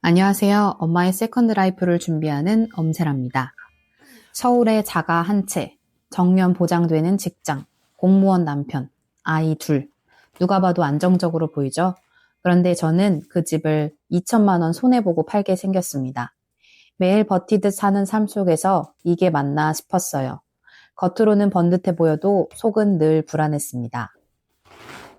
안녕하세요. 엄마의 세컨드 라이프를 준비하는 엄세라입니다. 서울에 자가 한 채, 정년 보장되는 직장, 공무원 남편, 아이 둘. 누가 봐도 안정적으로 보이죠? 그런데 저는 그 집을 2천만 원 손해보고 팔게 생겼습니다. 매일 버티듯 사는 삶 속에서 이게 맞나 싶었어요. 겉으로는 번듯해 보여도 속은 늘 불안했습니다.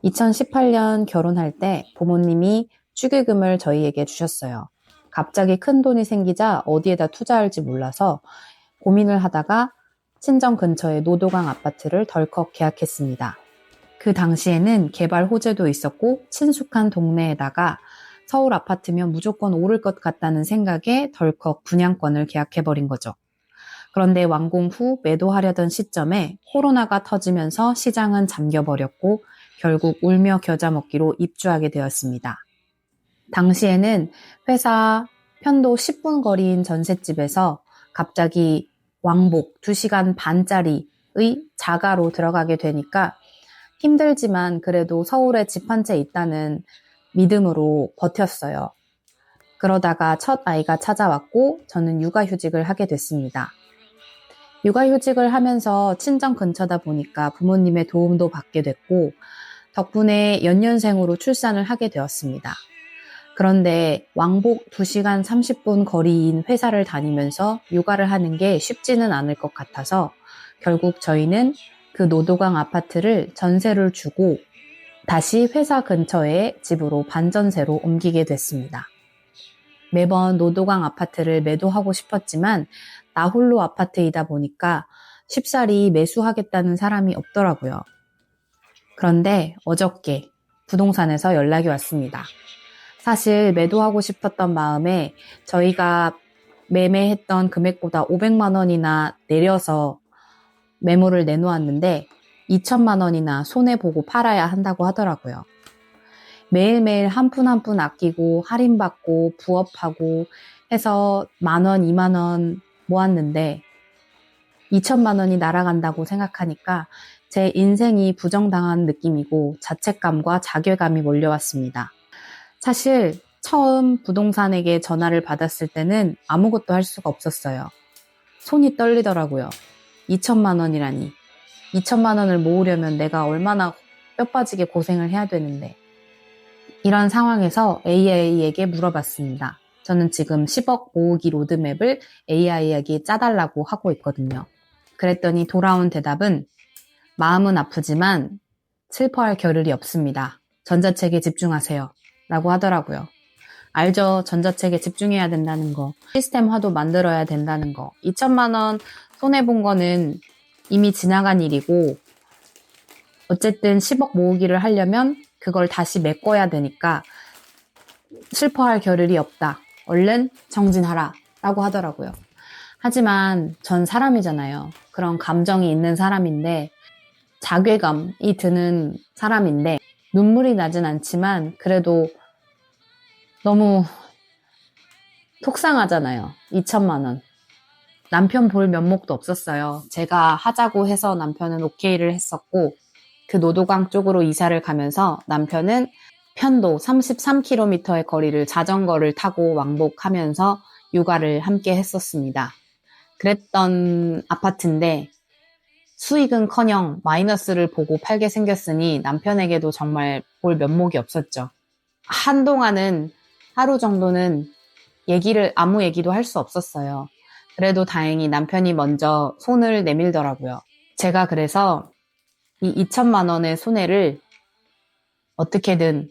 2018년 결혼할 때 부모님이 축의금을 저희에게 주셨어요. 갑자기 큰 돈이 생기자 어디에다 투자할지 몰라서 고민을 하다가 친정 근처의 노도강 아파트를 덜컥 계약했습니다. 그 당시에는 개발 호재도 있었고 친숙한 동네에다가 서울 아파트면 무조건 오를 것 같다는 생각에 덜컥 분양권을 계약해버린 거죠. 그런데 완공 후 매도하려던 시점에 코로나가 터지면서 시장은 잠겨버렸고 결국 울며 겨자 먹기로 입주하게 되었습니다. 당시에는 회사 편도 10분 거리인 전셋집에서 갑자기 왕복 2시간 반짜리의 자가로 들어가게 되니까 힘들지만 그래도 서울에 집 한 채 있다는 믿음으로 버텼어요. 그러다가 첫 아이가 찾아왔고 저는 육아휴직을 하게 됐습니다. 육아휴직을 하면서 친정 근처다 보니까 부모님의 도움도 받게 됐고 덕분에 연년생으로 출산을 하게 되었습니다. 그런데 왕복 2시간 30분 거리인 회사를 다니면서 육아를 하는 게 쉽지는 않을 것 같아서 결국 저희는 그 노도강 아파트를 전세를 주고 다시 회사 근처에 집으로 반전세로 옮기게 됐습니다. 매번 노도강 아파트를 매도하고 싶었지만 나 홀로 아파트이다 보니까 쉽사리 매수하겠다는 사람이 없더라고요. 그런데 어저께 부동산에서 연락이 왔습니다. 사실 매도하고 싶었던 마음에 저희가 매매했던 금액보다 500만 원이나 내려서 매물을 내놓았는데 2천만 원이나 손해보고 팔아야 한다고 하더라고요. 매일매일 한 푼 한 푼 아끼고 할인받고 부업하고 해서 만 원, 2만 원 모았는데 2천만 원이 날아간다고 생각하니까 제 인생이 부정당한 느낌이고 자책감과 자괴감이 몰려왔습니다. 사실 처음 부동산에게 전화를 받았을 때는 아무것도 할 수가 없었어요. 손이 떨리더라고요. 2천만 원이라니. 2천만 원을 모으려면 내가 얼마나 뼈 빠지게 고생을 해야 되는데. 이런 상황에서 AI에게 물어봤습니다. 저는 지금 10억 모으기 로드맵을 AI에게 짜달라고 하고 있거든요. 그랬더니 돌아온 대답은 마음은 아프지만 슬퍼할 겨를이 없습니다. 전자책에 집중하세요. 라고 하더라고요. 알죠. 전자책에 집중해야 된다는 거. 시스템화도 만들어야 된다는 거. 2천만 원 손해본 거는 이미 지나간 일이고, 어쨌든 10억 모으기를 하려면 그걸 다시 메꿔야 되니까 슬퍼할 겨를이 없다. 얼른 정진하라. 라고 하더라고요. 하지만 전 사람이잖아요. 그런 감정이 있는 사람인데, 자괴감이 드는 사람인데, 눈물이 나진 않지만, 그래도 너무 속상하잖아요. 2천만 원. 남편 볼 면목도 없었어요. 제가 하자고 해서 남편은 오케이를 했었고, 그 노도강 쪽으로 이사를 가면서 남편은 편도 33km의 거리를 자전거를 타고 왕복하면서 육아를 함께 했었습니다. 그랬던 아파트인데 수익은 커녕 마이너스를 보고 팔게 생겼으니 남편에게도 정말 볼 면목이 없었죠. 한동안은 하루 정도는 얘기를, 아무 얘기도 할 수 없었어요. 그래도 다행히 남편이 먼저 손을 내밀더라고요. 제가 그래서 이 2천만 원의 손해를 어떻게든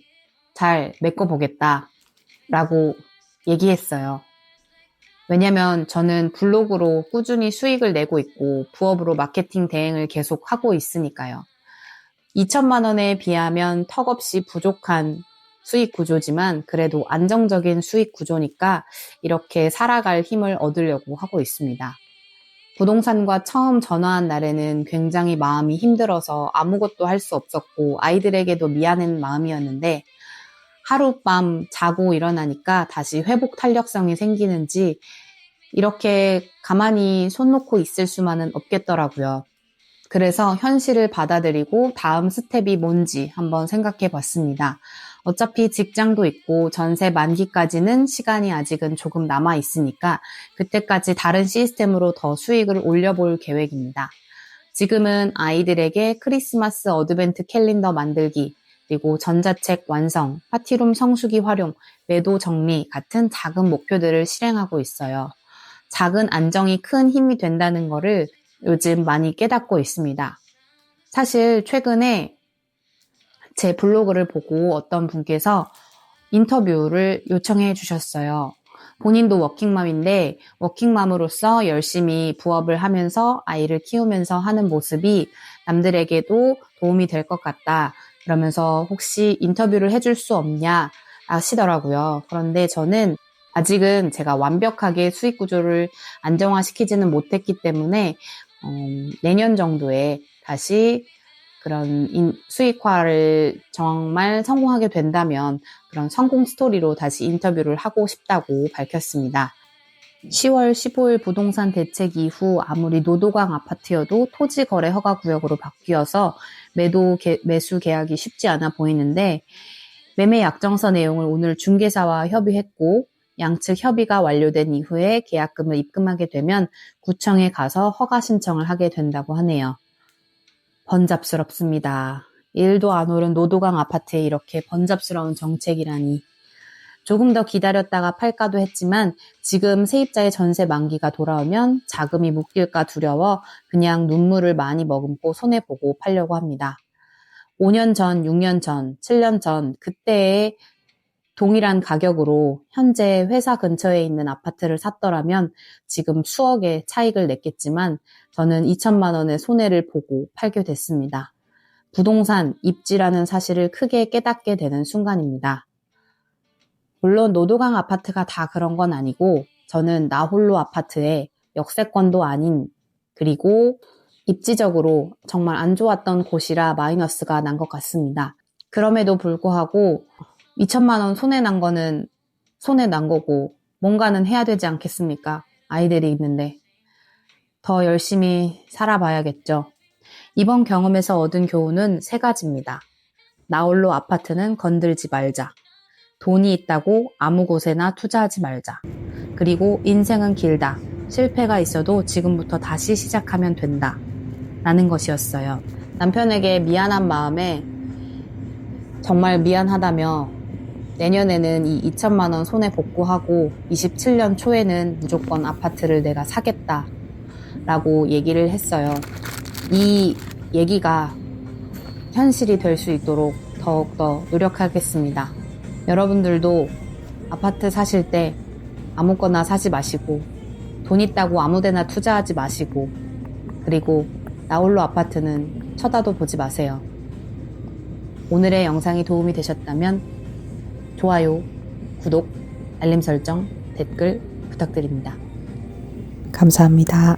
잘 메꿔보겠다 라고 얘기했어요. 왜냐면 저는 블로그로 꾸준히 수익을 내고 있고 부업으로 마케팅 대행을 계속 하고 있으니까요. 2천만 원에 비하면 턱없이 부족한 수익 구조지만 그래도 안정적인 수익 구조니까 이렇게 살아갈 힘을 얻으려고 하고 있습니다. 부동산과 처음 전화한 날에는 굉장히 마음이 힘들어서 아무것도 할 수 없었고 아이들에게도 미안한 마음이었는데 하룻밤 자고 일어나니까 다시 회복 탄력성이 생기는지 이렇게 가만히 손 놓고 있을 수만은 없겠더라고요. 그래서 현실을 받아들이고 다음 스텝이 뭔지 한번 생각해 봤습니다. 어차피 직장도 있고 전세 만기까지는 시간이 아직은 조금 남아 있으니까 그때까지 다른 시스템으로 더 수익을 올려볼 계획입니다. 지금은 아이들에게 크리스마스 어드벤트 캘린더 만들기, 그리고 전자책 완성, 파티룸 성수기 활용, 매도 정리 같은 작은 목표들을 실행하고 있어요. 작은 안정이 큰 힘이 된다는 거를 요즘 많이 깨닫고 있습니다. 사실 최근에 제 블로그를 보고 어떤 분께서 인터뷰를 요청해 주셨어요. 본인도 워킹맘인데 워킹맘으로서 열심히 부업을 하면서 아이를 키우면서 하는 모습이 남들에게도 도움이 될 것 같다. 그러면서 혹시 인터뷰를 해줄 수 없냐 하시더라고요. 그런데 저는 아직은 제가 완벽하게 수익 구조를 안정화시키지는 못했기 때문에 어, 내년 정도에 다시 그런 인- 수익화를 정말 성공하게 된다면 그런 성공 스토리로 다시 인터뷰를 하고 싶다고 밝혔습니다. 10월 15일 부동산 대책 이후 아무리 노도강 아파트여도 토지 거래 허가 구역으로 바뀌어서 매도 개- 매수 계약이 쉽지 않아 보이는데 매매 약정서 내용을 오늘 중개사와 협의했고 양측 협의가 완료된 이후에 계약금을 입금하게 되면 구청에 가서 허가 신청을 하게 된다고 하네요. 번잡스럽습니다. 일도 안 오른 노도강 아파트에 이렇게 번잡스러운 정책이라니. 조금 더 기다렸다가 팔까도 했지만 지금 세입자의 전세 만기가 돌아오면 자금이 묶일까 두려워 그냥 눈물을 많이 머금고 손해보고 팔려고 합니다. 5년 전, 6년 전, 7년 전 그때의 동일한 가격으로 현재 회사 근처에 있는 아파트를 샀더라면 지금 수억의 차익을 냈겠지만 저는 2천만 원의 손해를 보고 팔게 됐습니다. 부동산 입지라는 사실을 크게 깨닫게 되는 순간입니다. 물론 노도강 아파트가 다 그런 건 아니고 저는 나홀로 아파트에 역세권도 아닌 그리고 입지적으로 정말 안 좋았던 곳이라 마이너스가 난 것 같습니다. 그럼에도 불구하고 2천만 원 손해 난 거는 손해 난 거고 뭔가는 해야 되지 않겠습니까? 아이들이 있는데 더 열심히 살아봐야겠죠. 이번 경험에서 얻은 교훈은 세 가지입니다. 나홀로 아파트는 건들지 말자. 돈이 있다고 아무 곳에나 투자하지 말자. 그리고 인생은 길다. 실패가 있어도 지금부터 다시 시작하면 된다. 라는 것이었어요. 남편에게 미안한 마음에 정말 미안하다며 내년에는 이 2천만 원 손해 복구하고 27년 초에는 무조건 아파트를 내가 사겠다. 라고 얘기를 했어요. 이 얘기가 현실이 될 수 있도록 더욱더 노력하겠습니다. 여러분들도 아파트 사실 때 아무거나 사지 마시고 돈 있다고 아무데나 투자하지 마시고 그리고 나홀로 아파트는 쳐다도 보지 마세요. 오늘의 영상이 도움이 되셨다면 좋아요, 구독, 알림 설정, 댓글 부탁드립니다. 감사합니다.